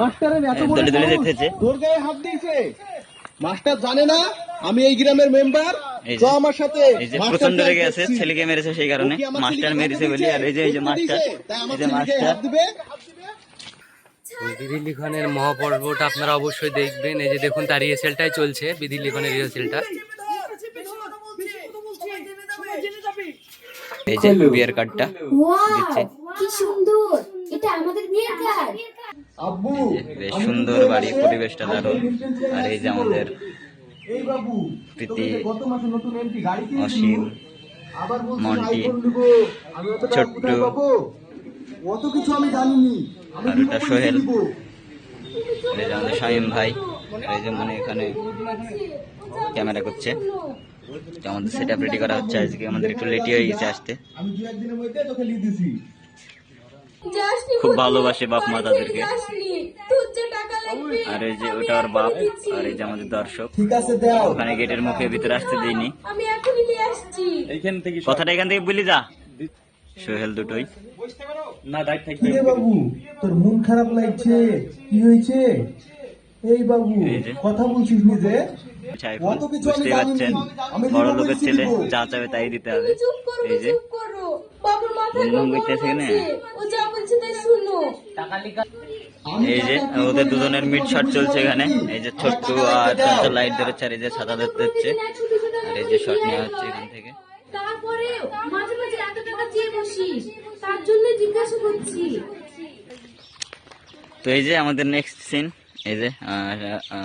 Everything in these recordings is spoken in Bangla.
মাস্টারের এত বড় দলে দলে দেখতেছে। তোর গায়ে হাত দিয়েছে? মাস্টার জানে না আমি এই গ্রামের মেম্বার। যে- তো আমার সাথে এই যে প্রচণ্ড প্রায় রেগে আছে ছেলেকে মেরেছে সেই কারণে। মাস্টার মেরেছে বলি আর এই যে এই যে মাস্টার এই যে মাস্টার। বিধি লিখনের মহাপর্বটা আপনারা অবশ্যই দেখবেন। এই যে দেখুন তার রিহার্সেলটাই চলছে বিধি লিখনের রিহার্সেলটা এই যে বিয়ার কার্ডটা কি সুন্দর। এটা আমাদের বিয়ের কার্ড বেশ সুন্দর বাড়ি পরিবেশটা দারুণ। আর এই যে আমাদের এই বাবু প্রীতি, গত মাসে নতুন এমপি গাড়ি কিনে অসীম, মন্টি, আমি অত কিছু আমি জানিনি। আর সোহেল। এই যে আমাদের শামীম ভাই এই যে মানে এখানে ক্যামেরা করছে। আমাদের সেট রেডি করা হচ্ছে আজকে আমাদের একটু লেটই হয়ে গেছে আসতে। আমি দু একদিনের মধ্যে তোকে লিখ দিছি। খুব ভালোবাসে বাপ মা তাদেরকে। তোর যে টাকা আর এই যে ওটা ওর বাপ আর এই যে আমাদের দর্শক। ঠিক আছে দাও। ওখানে গেটের মুখে ভিতরে আসতে দিইনি। আমি এখনই নিয়ে আসছি। কথাটা এখান থেকে বলি যা। সোহেল দুটোই। না দায়িত্ব বাবু তোর মন খারাপ লাগছে? কি হয়েছে? এই বাবু যে। কথা বলছিস নিজে বুঝতেই পারছেন। আমি বড় লোকের ছেলে যা চাবে তাই দিতে হবে। চুপ করো এই যে। চুপ করো। বাবুর মাথায় গুনগুন গন্ডগোল না? ও যা বলছে তাই শুনো। আমি এই যে ওদের দুজনের মিট শট চলছে এখানে। এই যে ছোট্টু আর চঞ্চল লাইট ধরেছে আর এই যে সাদা ধরতে হচ্ছে। আর এই যে শট নেওয়া হচ্ছে এখান থেকে। তারপরে মাঝে মাঝে এত টাকা চেয়ে বসিস। তার জন্য জিজ্ঞাসা করছি। তো এই যে আমাদের নেক্সট সিন এই যে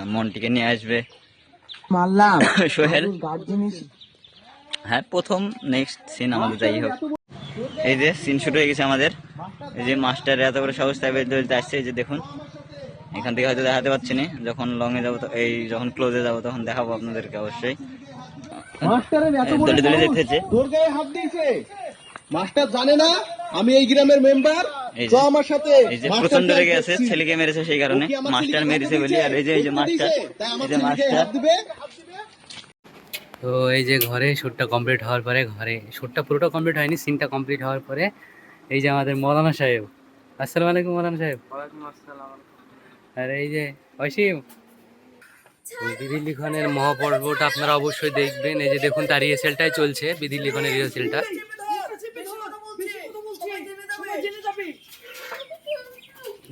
মন্টিকে নিয়ে আসবে। মারলাম। সোহেল। হ্যাঁ প্রথম নেক্সট সিন আমাদের যাই হোক। এই যে সিন শুরু হয়ে গেছে আমাদের। এই যে মাস্টার এত করে সাহস তাই দলতে আসছে এই যে দেখুন। এখান থেকে হয়তো দেখাতে পাচ্ছি না। যখন লং এ যাব তো এই যখন ক্লোজে যাব তখন দেখাবো আপনাদেরকে অবশ্যই। দলে দলে দেখতেছে। মাস্টার জানে না আমি এই গ্রামের মেম্বার তো আমার সাথে এই যে মাস্টার প্রচণ্ড রেগে আছে ছেলেকে মেরেছে সেই কারণে। মাস্টার ছেলেকে মেরেছে বলি আর এই যে এই যে মাস্টার এই যে মাস্টার। তো এই যে ঘরে শ্যুটটা কমপ্লিট হওয়ার পরে ঘরে শ্যুটটা পুরোটা কমপ্লিট হয়নি সিনটা কমপ্লিট হওয়ার পরে এই যে আমাদের মৌলানা সাহেব। আসসালামু আলাইকুম মৌলানা সাহেব। আর এই যে অসীম। বিধি লিখনের মহাপর্বটা আপনারা অবশ্যই দেখবেন। এই যে দেখুন তার রিহার্সেলটাই চলছে বিধি লিখনের রিহার্সেলটা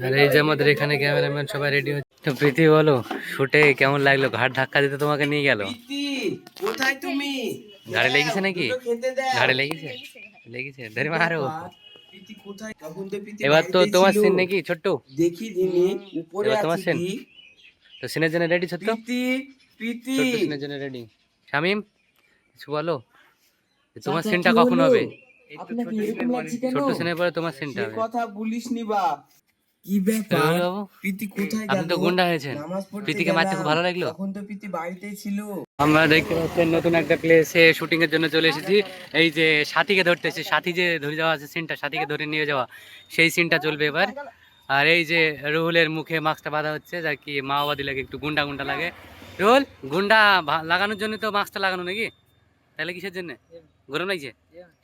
আর এই যে আমাদের এখানে ক্যামেরাম্যান সবাই রেডি হচ্ছে। তো প্রীতি বলো শুটে কেমন লাগল? ঘাট ধাক্কা দিতে তোমাকে নিয়ে গেল? কোথায় তুমি? ঘাড়ে লেগেছে নাকি? ঘাড়ে লেগেছে? লেগেছে ধরে মারো। এবার তো তোমার সিন নাকি ছোট্ট? দেখি দিনি উপরে তোমার? কি? তো সিনের জন্য রেডি ছোট্ট? প্রীতি প্রীতি। সিনের জন্য রেডি শামিম কিছু বলো? তোমার সিনটা কখন হবে? ছোট্ট সিনের পরে তোমার সিনটা কথা বলিস নি বা। কি ব্যাপার প্রীতি কোথায় গেল তো গুন্ডা হয়েছেন। প্রীতিকে মারতে খুব ভালো লাগল। তখন তো প্রীতি বাড়িতেই ছিল। আমরা দেখতে পাচ্ছেন নতুন একটা প্লেসে শুটিং এর জন্য চলে এসেছি। এই যে সাথীকে ধরতে এসেছি। সাথী যে ধরে যাওয়া আছে সিনটা সাথীকে ধরে নিয়ে যাওয়া সেই সিনটা চলবে এবার। আর এই যে রুহুলের মুখে মাস্কটা বাঁধা হচ্ছে যা কি মাওবাদী লাগে একটু গুন্ডা গুন্ডা লাগে। রুহুল গুন্ডা লাগানোর জন্য তো মাস্কটা লাগানো নাকি? তাহলে কিসের জন্য? গরম লাগছে?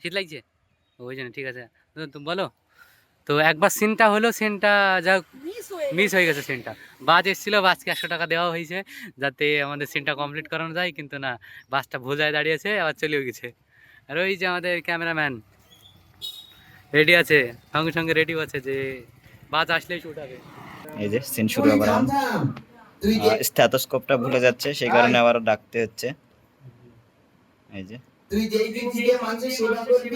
শীত লাগছে? ওই জন্য ঠিক আছে। তুমি বলো। তো একবার সিনটা হলো সিনটা যা মিস হয়ে গেছে। সিনটা। বাস এসেছিল বাসকে একশো টাকা দেওয়া হয়েছে যাতে আমাদের সিনটা কমপ্লিট করানো যায় কিন্তু না বাসটা ভুল যায় দাঁড়িয়েছে আবার চলেও গেছে। আর ওই যে আমাদের ক্যামেরাম্যান রেডি আছে সঙ্গে সঙ্গে রেডিও আছে যে বাস আসলেই শুট হবে। এই যে সিন শুরু আবার স্ট্যাথোস্কোপটা ভুলে যাচ্ছে সেই কারণে আবার ডাকতে হচ্ছে। এই যে। তুই যেই দিন থেকে মানুষের সেবা করবি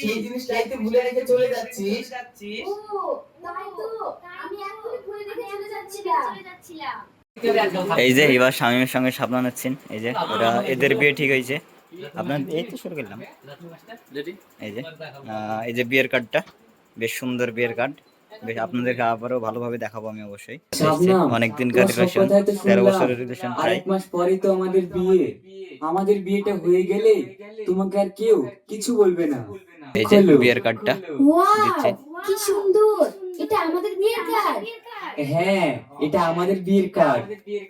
সেই জিনিসটাই তো ভুলে রেখে চলে যাচ্ছিস। ও তাই তো আমি এখনই ভুলে রেখে চলে যাচ্ছিলাম। এই যে এবার স্বামীর সঙ্গে সাবধানের সিন এই যে ওরা এদের বিয়ে ঠিক হয়েছে। আপনার এই তো শুরু করলাম। এই যে এই যে বিয়ের কার্ডটা বেশ সুন্দর বিয়ের কার্ড বেশ আপনাদেরকে আবারও ভালোভাবে দেখাবো আমি অবশ্যই। অনেক দিনকার রিলেশন তেরো। বছরের রিলেশন প্রায়। মাস পরেই তো আমাদের বিয়ে। আমাদের বিয়েটা হয়ে গেলে তোমাকে আর কেউ কিছু বলবে না। এই যে বিয়ের কার্ডটা দিচ্ছে। কি সুন্দর! এটা আমাদের বিয়ের কার্ড হ্যাঁ এটা আমাদের বিয়ের কার্ড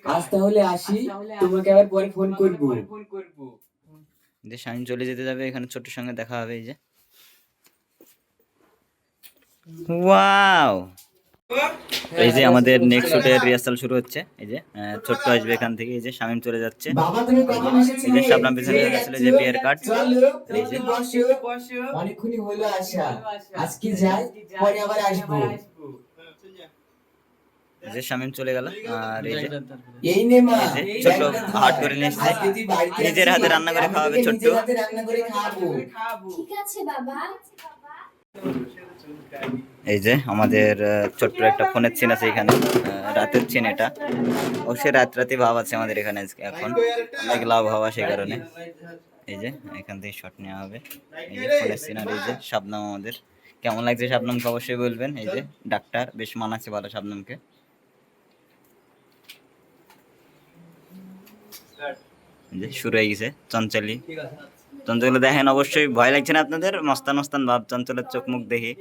আজ তাহলে আসি তোমাকে আবার পরে ফোন করব। যে স্বামী চলে যেতে যাবে এখানে ছোট্ট সঙ্গে দেখা হবে এই যে। ওয়াও এই যে আমাদের নেক্সট শুটের রিহার্সাল শুরু হচ্ছে। এই যে ছোট্ট আসবে এখান থেকে এই যে শামিম চলে যাচ্ছে। বাবা তুমি কখন এই যে শাবনাম পিছনে গেছিল যে বিয়ের কার্ড এই যে। অনেকক্ষণই হলো আসা আজকে যাই পরে আবার আসব। যে শামিম চলে গেল আর এই যে এই নে মা। এই যে ছোট্ট হাট করে নিয়ে এসছে আজকে তুই বাড়িতে নিজের হাতে রান্না করে খাওয়াবে ছোট্ট। রান্না করে খাওয়াবো। ঠিক আছে বাবা। এই যে আমাদের ছোট্ট একটা ফোনের চিন আছে এখানে রাতের সিন এটা। অবশ্যই রাত রাতে ভাব আছে আমাদের এখানে এখন। অনেক লাভ হওয়া সেই কারণে। এই যে, এখান থেকে শট নেওয়া হবে। এই যে ফোনের সিন আর এই যে শাবনাম আমাদের। কেমন লাগছে শাবনামকে অবশ্যই বলবেন। এই যে, ডাক্তার, বেশ মানাচ্ছে ভালো শাবনামকে। শুরু হয়ে গেছে, চঞ্চলি। চঞ্চল দেখেন, অবশ্যই ভয় লাগছে না আপনাদের? মস্তান মস্তান ভাব চঞ্চলের চোখ মুখ দেখি।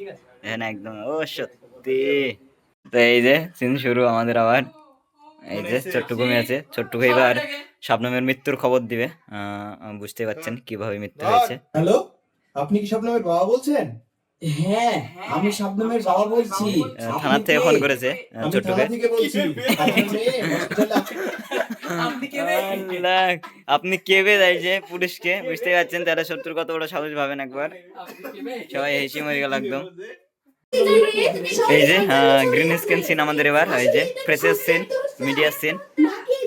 দেখেন একদম, ও সত্যি। তো এই যে সিন শুরু আমাদের আবার। এই যে ছোট্ট ঘুমিয়ে আছে। ছোট্ট এবার স্বপ্নমের মৃত্যুর খবর দিবে। বুঝতে পারছেন কীভাবে মৃত্যু হয়েছে। হ্যালো, আপনি কি স্বপ্নমের বাবা বলছেন? হ্যাঁ আমি শবনমের বাবা বলছি। থেকে ফোন করেছে ছোট্টকে। আপনি কেবে যাই যে পুলিশকে? বুঝতে পারছেন তারা শত্রুর কত বড় সাহস ভাবেন একবার। সবাই হেসে মরে গেল একদম। এই যে গ্রিন স্ক্রিন সিন আমাদের এবার। এই যে প্রেসের সিন মিডিয়ার সিন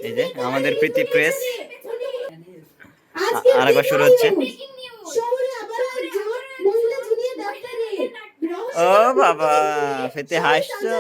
এই যে আমাদের প্রীতি প্রেস আর একবার শুরু হচ্ছে। ও বাবা ফেতে হাসছো?